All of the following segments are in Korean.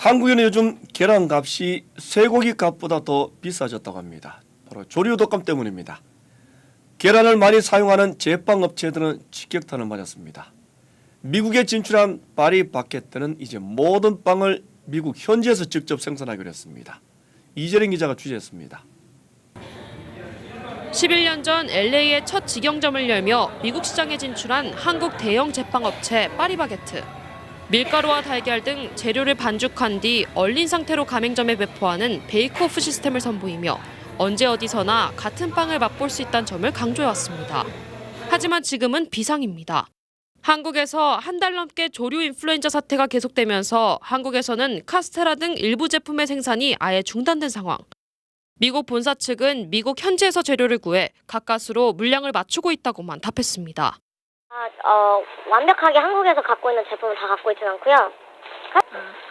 한국에는 요즘 계란 값이 쇠고기 값보다 더 비싸졌다고 합니다. 바로 조류 독감 때문입니다. 계란을 많이 사용하는 제빵 업체들은 직격탄을 맞았습니다. 미국에 진출한 파리 바게트는 이제 모든 빵을 미국 현지에서 직접 생산하기로 했습니다. 이재령 기자가 취재했습니다. 11년 전 LA에 첫 직영점을 열며 미국 시장에 진출한 한국 대형 제빵업체 파리바게트. 밀가루와 달걀 등 재료를 반죽한 뒤 얼린 상태로 가맹점에 배포하는 베이크오프 시스템을 선보이며 언제 어디서나 같은 빵을 맛볼 수 있다는 점을 강조해왔습니다. 하지만 지금은 비상입니다. 한국에서 한 달 넘게 조류 인플루엔자 사태가 계속되면서 한국에서는 카스테라 등 일부 제품의 생산이 아예 중단된 상황. 미국 본사 측은 미국 현지에서 재료를 구해 가까스로 물량을 맞추고 있다고만 답했습니다. 아, 어, 완벽하게 한국에서 갖고 있는 제품을 다 갖고 있지는 않고요.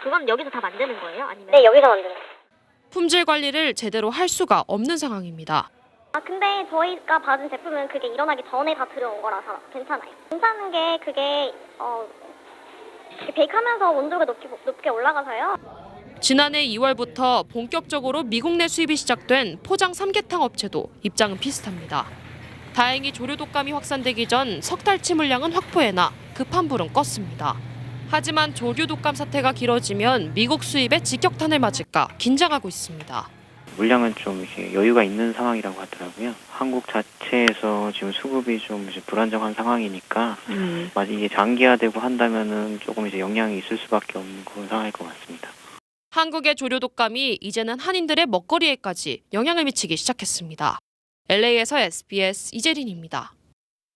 그건 여기서 다 만드는 거예요? 아니면? 네, 여기서 만드는 거예요. 품질 관리를 제대로 할 수가 없는 상황입니다. 아, 근데 저희가 받은 제품은 그게 일어나기 전에 다 들어온 거라서 괜찮아요. 괜찮은 게 그게, 어, 베이크하면서 온도가 높게, 높게 올라가서요. 지난해 2월부터 본격적으로 미국 내 수입이 시작된 포장 삼계탕 업체도 입장은 비슷합니다. 다행히 조류 독감이 확산되기 전 석 달치 물량은 확보해놔 급한 불은 껐습니다. 하지만 조류 독감 사태가 길어지면 미국 수입에 직격탄을 맞을까 긴장하고 있습니다. 물량은 좀 이렇게 여유가 있는 상황이라고 하더라고요. 한국 자체에서 지금 수급이 좀 이제 불안정한 상황이니까 만약 이게 장기화되고 한다면은 조금 이제 영향이 있을 수밖에 없는 그런 상황일 것 같습니다. 한국의 조류 독감이 이제는 한인들의 먹거리에까지 영향을 미치기 시작했습니다. LA에서 SBS 이재린입니다.